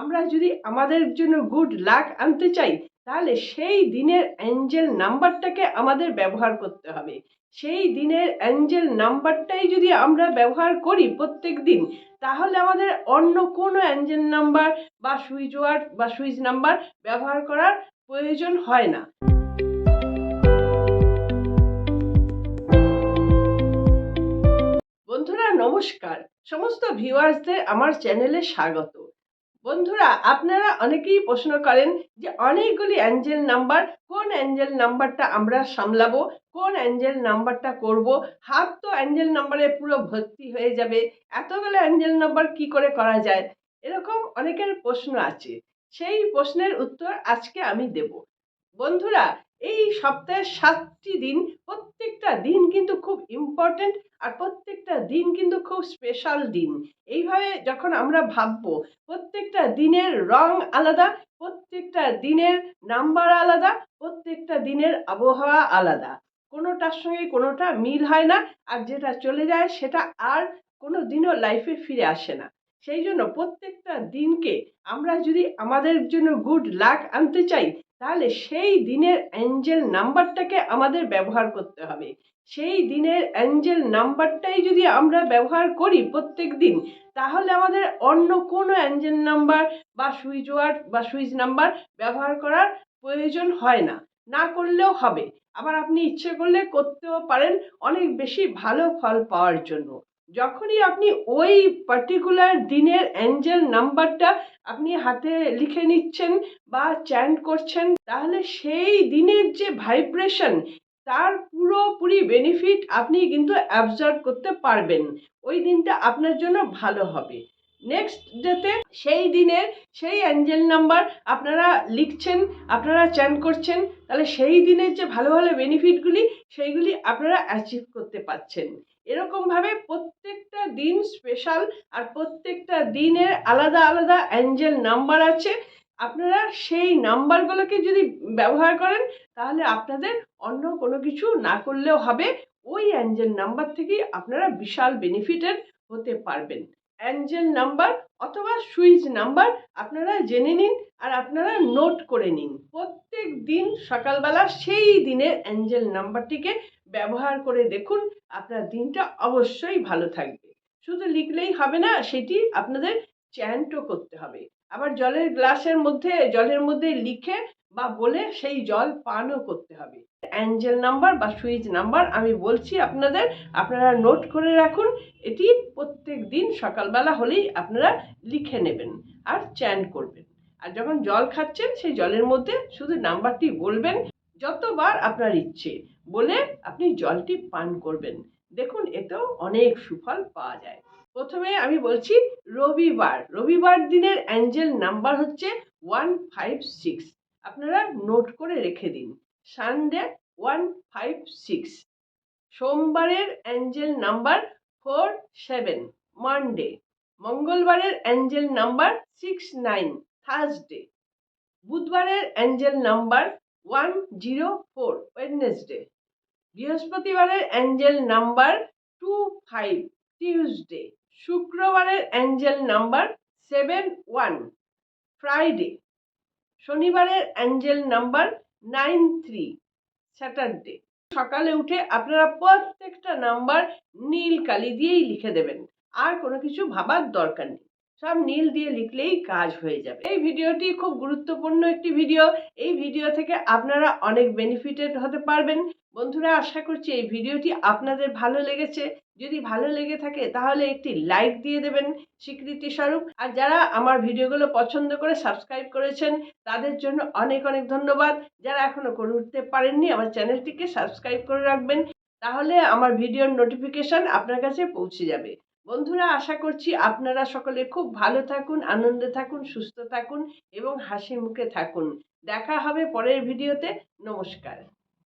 আমরা যদি আমাদের জন্য গুড লাক আনতে চাই, তাহলে সেই দিনের অ্যাঞ্জেল নাম্বারটাকে আমাদের ব্যবহার করতে হবে। সেই দিনের অ্যাঞ্জেল নাম্বারটাই যদি আমরা ব্যবহার করি প্রত্যেক দিন, তাহলে আমাদের অন্য কোনো অ্যাঞ্জেল নাম্বার বা সুইচ ওয়ার্ড বা সুইচ নাম্বার ব্যবহার করার প্রয়োজন হয় না। বন্ধুরা, নমস্কার। সমস্ত ভিউয়ার্সদের আমার চ্যানেলে স্বাগত। বন্ধুরা, আপনারা অনেকেই প্রশ্ন করেন যে অনেকগুলি অ্যাঞ্জেল নাম্বার, কোন অ্যাঞ্জেল নাম্বারটা আমরা সামলাবো, কোন অ্যাঞ্জেল নাম্বারটা করব, হাত তো অ্যাঞ্জেল নাম্বারে পুরো ভর্তি হয়ে যাবে, এতগুলো অ্যাঞ্জেল নাম্বার কি করে করা যায়? এরকম অনেকের প্রশ্ন আছে। সেই প্রশ্নের উত্তর আজকে আমি দেব। বন্ধুরা, এই সপ্তাহের সাতটি দিন প্রত্যেকটা দিন কিন্তু খুব ইম্পর্ট্যান্ট আর প্রত্যেকটা দিন কিন্তু খুব স্পেশাল দিন। এইভাবে যখন আমরা ভাববো, প্রত্যেকটা দিনের রং আলাদা, প্রত্যেকটা দিনের নাম্বার আলাদা, প্রত্যেকটা দিনের আবহাওয়া আলাদা। কোনোটার সঙ্গে কোনোটা মিল হয় না আর যেটা চলে যায় সেটা আর কোনো দিনও লাইফে ফিরে আসে না। সেই জন্য প্রত্যেকটা দিনকে আমরা যদি আমাদের জন্য গুড লাক আনতে চাই তাহলে সেই দিনের অ্যাঞ্জেল নাম্বারটাকে আমাদের ব্যবহার করতে হবে। সেই দিনের অ্যাঞ্জেল নাম্বারটাই যদি আমরা ব্যবহার করি প্রত্যেক দিন, তাহলে আমাদের অন্য কোনো অ্যাঞ্জেল নাম্বার বা সুইচ ওয়ার্ড বা সুইচ নাম্বার ব্যবহার করার প্রয়োজন হয় না। না করলেও হবে। আবার আপনি ইচ্ছে করলে করতেও পারেন অনেক বেশি ভালো ফল পাওয়ার জন্য। যখনই আপনি ওই পার্টিকুলার দিনের অ্যাঞ্জেল নাম্বারটা আপনি হাতে লিখে নিচ্ছেন বা চ্যান্ট করছেন, তাহলে সেই দিনের যে ভাইব্রেশন তার পুরোপুরি বেনিফিট আপনি কিন্তু অ্যাবজর্ব করতে পারবেন। ওই দিনটা আপনার জন্য ভালো হবে। নেক্সট ডেতে সেই দিনের সেই অ্যাঞ্জেল নাম্বার আপনারা লিখছেন, আপনারা চ্যান করছেন, তাহলে সেই দিনের যে ভালো ভালো বেনিফিটগুলি সেইগুলি আপনারা অ্যাচিভ করতে পারছেন। এরকমভাবে প্রত্যেকটা দিন স্পেশাল আর প্রত্যেকটা দিনের আলাদা আলাদা অ্যাঞ্জেল নাম্বার আছে। আপনারা সেই নাম্বারগুলোকে যদি ব্যবহার করেন, তাহলে আপনাদের অন্য কোনো কিছু না করলেও হবে। ওই অ্যাঞ্জেল নাম্বার থেকেই আপনারা বিশাল বেনিফিটেড হতে পারবেন। অ্যাঞ্জেল নাম্বার অথবা সুইচ নাম্বার আপনারা জেনে নিন আর আপনারা নোট করে নিন। প্রত্যেক দিন সকালবেলা সেই দিনের অ্যাঞ্জেল নাম্বারটিকে ব্যবহার করে দেখুন আপনার দিনটা অবশ্যই ভালো থাকবে। শুধু লিখলেই হবে না, সেটি আপনাদের চ্যান্টও করতে হবে। আবার জলের গ্লাসের মধ্যে, জলের মধ্যে লিখে বা বলে সেই জল পানও করতে হবে। অ্যাঞ্জেল নাম্বার বা সুইচ নাম্বার আমি বলছি আপনাদের, আপনারা নোট করে রাখুন, এটি প্রত্যেক দিন সকালবেলা হলেই আপনারা লিখে নেবেন আর চ্যান করবেন। আর যখন জল খাচ্ছেন, সেই জলের মধ্যে শুধু নাম্বারটি বলবেন, যতবার আপনার ইচ্ছে। বলে আপনি জলটি পান করবেন। দেখুন, এতেও অনেক সুফল পাওয়া যায়। প্রথমে আমি বলছি রবিবার। রবিবার দিনের অ্যাঞ্জেল নাম্বার হচ্ছে ওয়ান ফাইভ সিক্স। আপনারা নোট করে রেখে দিন। Sunday one five six. সোমবারের angel number four seven. Monday. মঙ্গলবারের angel number six nine. Thursday. বুধবারের angel number one zero four. Wednesday. বৃহস্পতিবারের angel number two five, Tuesday. শুক্রবারের angel number seven one, Friday. শনিবারের angel number nine three, Saturday. সকালে উঠে আপনারা প্রত্যেকটা number নীল কালি দিয়েই লিখে দেবেন। আর কোনো কিছু ভাবার দরকার নেই। সব নীল দিয়ে লিখলেই কাজ হয়ে যাবে। এই ভিডিওটি খুব গুরুত্বপূর্ণ একটি ভিডিও। এই ভিডিও থেকে আপনারা অনেক বেনিফিটেড হতে পারবেন। বন্ধুরা, আশা করছি এই ভিডিওটি আপনাদের ভালো লেগেছে। যদি ভালো লেগে থাকে, তাহলে একটি লাইক দিয়ে দেবেন স্বীকৃতি স্বরূপ। আর যারা আমার ভিডিওগুলো পছন্দ করে সাবস্ক্রাইব করেছেন, তাদের জন্য অনেক অনেক ধন্যবাদ। যারা এখনও করে উঠতে পারেননি, আমার চ্যানেলটিকে সাবস্ক্রাইব করে রাখবেন। তাহলে আমার ভিডিওর নোটিফিকেশান আপনার কাছে পৌঁছে যাবে। বন্ধুরা, আশা করছি আপনারা সকলে খুব ভালো থাকুন, আনন্দে থাকুন, সুস্থ থাকুন এবং হাসি মুখে থাকুন। দেখা হবে পরের ভিডিওতে। নমস্কার।